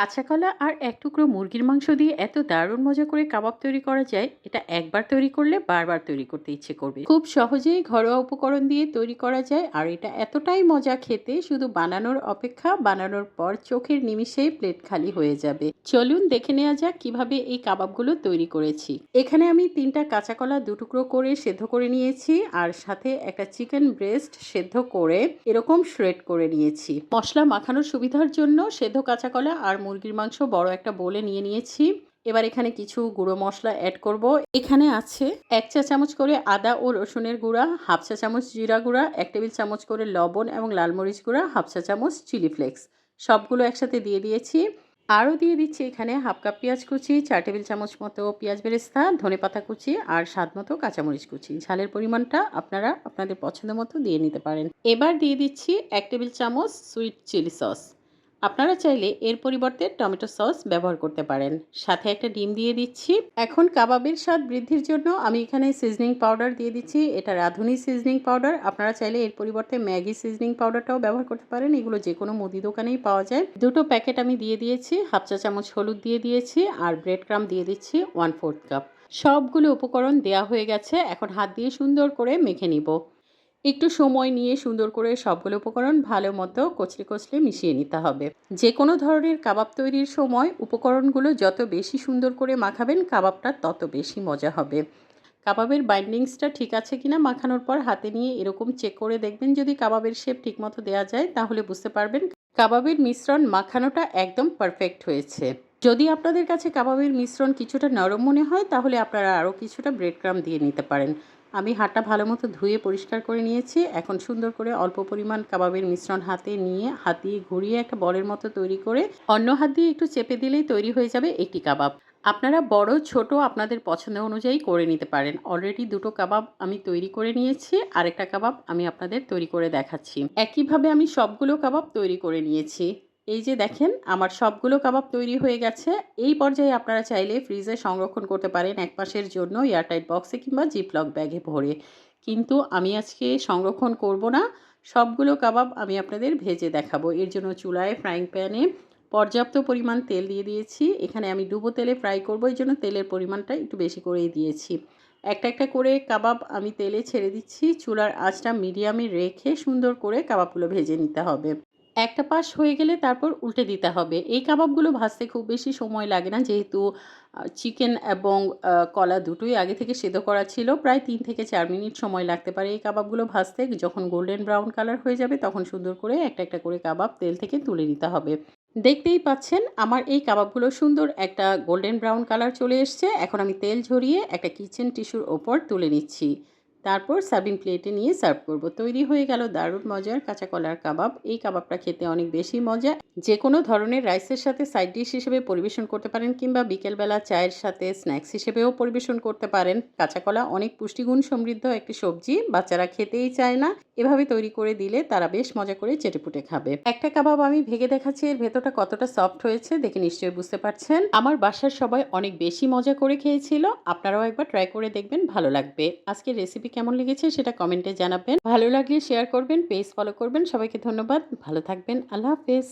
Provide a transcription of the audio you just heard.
কাঁচা কলা আর এক টুকরো মুরগির মাংস দিয়ে এত দারুণ মজা করে কাবাব তৈরি করা যায়, এটা একবার তৈরি করলে বারবার তৈরি করতে ইচ্ছে করবে। খুব সহজেই ঘরোয়া উপকরণ দিয়ে তৈরি করা যায়, আর এটা এতটাই মজা খেতে শুধু বানানোর অপেক্ষা, বানানোর পর চোখের নিমিষেই প্লেট খালি হয়ে যাবে। চলুন দেখে নেওয়া যাক কীভাবে এই কাবাবগুলো তৈরি করেছি। এখানে আমি তিনটা কাঁচা কলা দু টুকরো করে সেদ্ধ করে নিয়েছি, আর সাথে একটা চিকেন ব্রেস্ট সেদ্ধ করে এরকম শ্রেড করে নিয়েছি। মশলা মাখানোর সুবিধার জন্য সেদ্ধ কাঁচা কলা আর মুরগির মাংস বড় একটা বলে নিয়ে নিয়েছি। এবার এখানে কিছু গুঁড়ো মশলা অ্যাড করব। এখানে আছে এক চা চামচ করে আদা ও রসুনের গুঁড়া, হাফ চা চামচ জিরা গুঁড়া, এক টেবিল চামচ করে লবণ এবং লাল মরিচ গুঁড়া, হাফ চা চামচ চিলি ফ্লেক্স। সবগুলো একসাথে দিয়ে দিয়েছি। আরও দিয়ে দিচ্ছি এখানে হাফ কাপ পেঁয়াজ কুচি, চার টেবিল চামচ মতো পেঁয়াজ বেরেস্তা, ধনে পাতা কুচি আর স্বাদ মতো কাঁচামরিচ কুচি। ঝালের পরিমাণটা আপনারা আপনাদের পছন্দ মতো দিয়ে নিতে পারেন। এবার দিয়ে দিচ্ছি এক টেবিল চামচ সুইট চিলি সস আপনারা চাইলে এর পরিবর্তে টমেটো সস ব্যবহার করতে পারেন। সাথে একটা ডিম দিয়ে দিচ্ছি। এখন কাবাবের স্বাদ বৃদ্ধির জন্য আমি এখানে সিজনিং পাউডার দিয়ে দিচ্ছি। এটা রাঁধুনি সিজনিং পাউডার। আপনারা চাইলে এর পরিবর্তে ম্যাগি সিজনিং পাউডারটাও ব্যবহার করতে পারেন। এগুলো যে কোনো মুদি দোকানেই পাওয়া যায়। দুটো প্যাকেট আমি দিয়ে দিয়েছি। হাফ চা চামচ হলুদ দিয়ে দিয়েছি আর ব্রেড ক্রাম দিয়ে দিচ্ছি ওয়ান ফোর্থ কাপ। সবগুলো উপকরণ দেয়া হয়ে গেছে। এখন হাত দিয়ে সুন্দর করে মেখে নিব। একটু সময় নিয়ে সুন্দর করে সবগুলো উপকরণ ভালো মতো কচলে কচলে মিশিয়ে নিতে হবে। যে কোনো ধরনের কাবাব তৈরির সময় উপকরণগুলো যত বেশি সুন্দর করে মাখাবেন, কাবাবটা তত বেশি মজা হবে। কাবাবের বাইন্ডিংসটা ঠিক আছে কিনা মাখানোর পর হাতে নিয়ে এরকম চেক করে দেখবেন যদি কাবাবের শেপ ঠিকমতো দেওয়া যায়, তাহলে বুঝতে পারবেন কাবাবের মিশ্রণ মাখানোটা একদম পারফেক্ট হয়েছে। যদি আপনাদের কাছে কাবাবের মিশ্রণ কিছুটা নরম মনে হয়, তাহলে আপনারা আরও কিছুটা ব্রেড ক্রাম দিয়ে নিতে পারেন। আমি হাতটা ভালো মতো ধুয়ে পরিষ্কার করে নিয়েছি। এখন সুন্দর করে অল্প পরিমাণ কাবাবের মিশ্রণ হাতে নিয়ে, হাত দিয়ে ঘুরিয়ে একটা বলের মতো তৈরি করে, অন্য হাত দিয়ে একটু চেপে দিলেই তৈরি হয়ে যাবে একটি কাবাব। আপনারা বড়, ছোট আপনাদের পছন্দ অনুযায়ী করে নিতে পারেন। অলরেডি দুটো কাবাব আমি তৈরি করে নিয়েছি, আরেকটা কাবাব আমি আপনাদের তৈরি করে দেখাচ্ছি। একইভাবে আমি সবগুলো কাবাব তৈরি করে নিয়েছি। এই যে দেখেন, আমার সবগুলো কাবাব তৈরি হয়ে গেছে। এই পর্যায়ে আপনারা চাইলে ফ্রিজে সংরক্ষণ করতে পারেন এক মাসের জন্য এয়ারটাইট বক্সে কিংবা জিপলক ব্যাগে ভরে। কিন্তু আমি আজকে সংরক্ষণ করব না। সবগুলো কাবাব আমি আপনাদের ভেজে দেখাবো। এর জন্য চুলায় ফ্রাইং প্যানে পর্যাপ্ত পরিমাণ তেল দিয়ে দিয়েছি। এখানে আমি ডুবো তেলে ফ্রাই করব। এই জন্য তেলের পরিমাণটা একটু বেশি করেই দিয়েছি। একটা একটা করে কাবাব আমি তেলে ছেড়ে দিচ্ছি। চুলার আঁচটা মিডিয়ামে রেখে সুন্দর করে কাবাবগুলো ভেজে নিতে হবে। একটা পাশ হয়ে গেলে তারপর উল্টে দিতে হবে। এই কাবাবগুলো ভাজতে খুব বেশি সময় লাগে না। যেহেতু চিকেন এবং কলা দুটোই আগে থেকে সেদ্ধ করা ছিল, প্রায় তিন থেকে চার মিনিট সময় লাগতে পারে এই কাবাবগুলো ভাজতে। যখন গোল্ডেন ব্রাউন কালার হয়ে যাবে তখন সুন্দর করে একটা একটা করে কাবাব তেল থেকে তুলে নিতে হবে। দেখতেই পাচ্ছেন, আমার এই কাবাবগুলো সুন্দর একটা গোল্ডেন ব্রাউন কালার চলে এসছে। এখন আমি তেল ঝরিয়ে একটা কিচেন টিস্যুর ওপর তুলে নিচ্ছি। তারপর সার্ভিং প্লেটে নিয়ে সার্ভ করব। তৈরি হয়ে গেল দারুণ মজার কাঁচা কলার কাবাব। এই কাবাবটা খেতে অনেক বেশি মজা। যে কোনো ধরনের রাইসের সাথে সাইড ডিশ হিসেবে পরিবেশন করতে পারেন কিংবা বিকেলবেলা চায়ের সাথে স্ন্যাক্স হিসেবেও পরিবেশন করতে পারেন। কাঁচা কলা অনেক পুষ্টিগুণ সমৃদ্ধ একটি সবজি। বাচ্চারা খেতেই চায় না। এভাবে তৈরি করে দিলে তারা বেশ মজা করে চেটেপুটে খাবে। একটা কাবাব আমি ভেঙে দেখাচ্ছি, এর ভেতরটা কতটা সফট হয়েছে দেখে নিশ্চয়ই বুঝতে পারছেন। আমার বাসার সবাই অনেক বেশি মজা করে খেয়েছিল। আপনারাও একবার ট্রাই করে দেখবেন, ভালো লাগবে। আজকের রেসিপি কেমন লেগেছে সেটা কমেন্টে জানাবেন। ভালো লাগলে শেয়ার করবেন পেজ ফলো করবেন। সবাইকে ধন্যবাদ। ভালো থাকবেন। আল্লাহ হাফেজ।